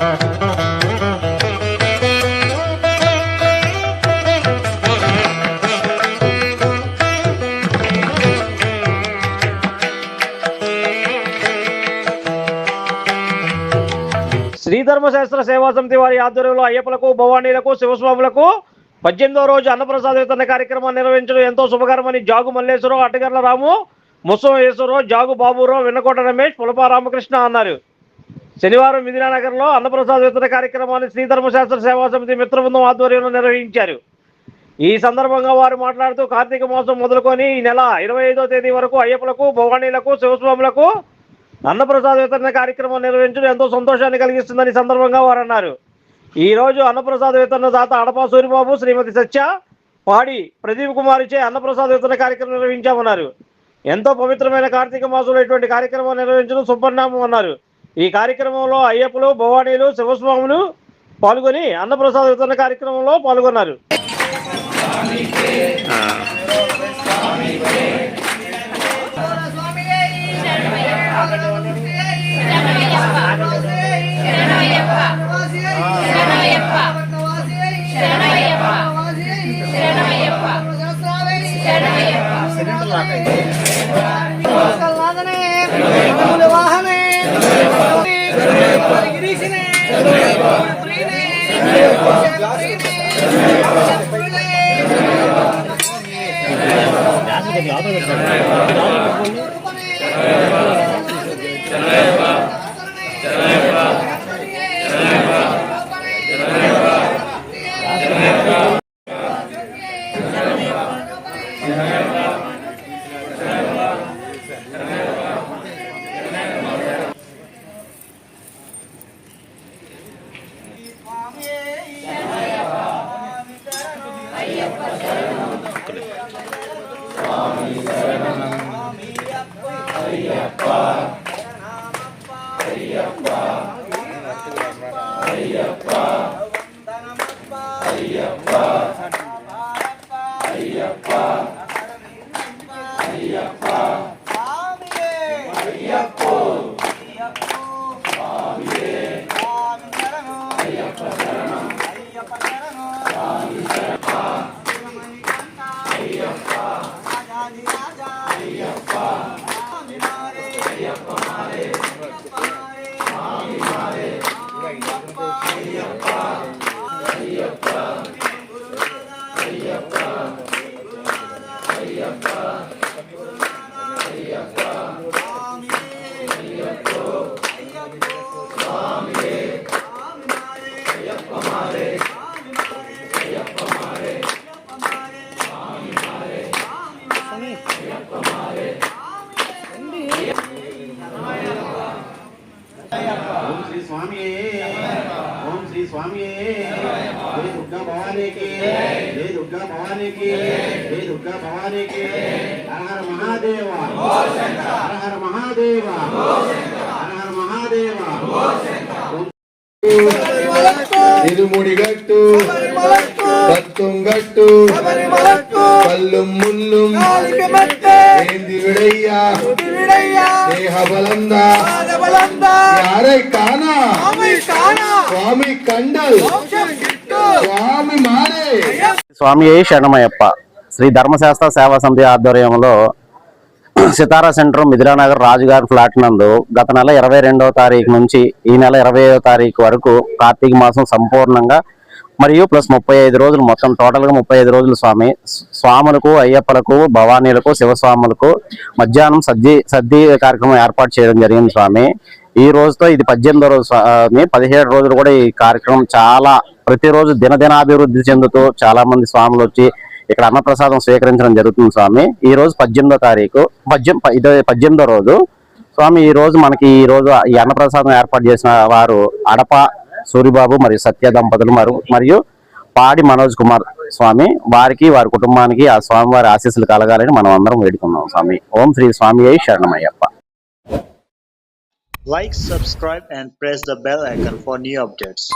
శ్రీ ధర్మశాస్త్ర సేవా సమితి వారి ఆధ్వర్యంలో అయ్యప్పలకు భవానీలకు శివస్వాములకు పద్దెనిమిదో రోజు అన్నప్రసాద వితరణ కార్యక్రమాన్ని నిర్వహించడం ఎంతో శుభకరమని జాగు మల్లేశ్వరరావు అట్టగర్ల రాము ముసం ఈశ్వరరావు జాగు బాబురావు వెన్నకోట రమేష్ పులప రామకృష్ణ అన్నారు. శనివారం విజయనగరంలో అన్నప్రసాద్ వితరణ కార్యక్రమాన్ని శ్రీ ధర్మశాస్త్ర సేవా సమితి మిత్రబృందం ఆధ్వర్యంలో నిర్వహించారు. ఈ సందర్భంగా వారు మాట్లాడుతూ కార్తీక మాసం మొదలుకొని ఈ నెల ఇరవై ఐదో తేదీ వరకు అయ్యప్పలకు భవానీలకు శివస్వాములకు అన్నప్రసాద్ వితరణ కార్యక్రమం నిర్వహించడం ఎంతో సంతోషాన్ని కలిగిస్తుందని సందర్భంగా వారు అన్నారు. ఈ రోజు అన్నప్రసాద్ వితరణ దాత అడపా సూరిబాబు శ్రీమతి సత్య పాడి ప్రదీప్ కుమార్చే అన్నప్రసాద్ వితరణ కార్యక్రమం నిర్వహించామన్నారు. ఎంతో పవిత్రమైన కార్తీక మాసంలో ఇటువంటి కార్యక్రమం నిర్వహించడం సుపరిణామం అన్నారు. ఈ కార్యక్రమంలో అయ్యప్పలు భవానీలు శివస్వాములు పాల్గొని అన్నప్రసాద వితరణ కార్యక్రమంలో పాల్గొన్నారు. ありがとうございます。ఓం శ్రీ சுவாமியே. ஓம் ஸ்ரீ சுவாமியே. ஜெய துர்கா பவானிக்கு. ஜெய துர்கா பவானிக்கு. ஜெய துர்கா பவானிக்கு. ஹர ஹர மகாதேவா. ஹர மகாதேவா. ஹர ஹர மகாதேவா. திருமுடிகட்டு ముల్లు దేహ బలంద యారై కానా. స్వామి కండల్. స్వామి మారే. స్వామి శరణమయ్యప్ప. శ్రీ ధర్మశాస్త్ర సేవా సమితి ఆధ్వర్యంలో సితారా సెంటర్ మిథిలానగర్ రాజుగారి ఫ్లాట్ నందు గత నెల ఇరవై రెండవ తారీఖు నుంచి ఈ నెల ఇరవై తారీఖు వరకు కార్తీక మాసం సంపూర్ణంగా మరియు ప్లస్ ముప్పై ఐదు రోజులు మొత్తం టోటల్గా ముప్పై ఐదు రోజులు స్వామి. స్వాములకు అయ్యప్పలకు భవానీలకు శివస్వాములకు మధ్యాహ్నం సద్ది సద్ది కార్యక్రమం ఏర్పాటు చేయడం జరిగింది స్వామి. ఈ రోజుతో ఇది పద్దెనిమిదో రోజు స్వామి. పదిహేడు రోజులు కూడా ఈ కార్యక్రమం చాలా ప్రతిరోజు దినదినాభివృద్ధి చెందుతూ చాలా మంది స్వాములు వచ్చి ఇక్కడ అన్నప్రసాదం స్వీకరించడం జరుగుతుంది స్వామి. ఈ రోజు పద్దెనిమిదో తారీఖు. పద్దెం ఇదో పద్దెనిమిదో రోజు. స్వామి ఈ రోజు మనకి ఈ రోజు ఈ అన్నప్రసాదం ఏర్పాటు చేసిన వారు అడప సూరిబాబు మరియు సత్య దంపతులు మరియు మరియు పాడి మనోజ్ కుమార్ స్వామి వారికి వారి కుటుంబానికి ఆ స్వామి వారి ఆశీస్సులు కలగాలని మనం అందరం వేడుకున్నాం స్వామి. ఓం శ్రీ స్వామి అయి శరణమయ్యప్ప. Like subscribe and press the bell icon for new updates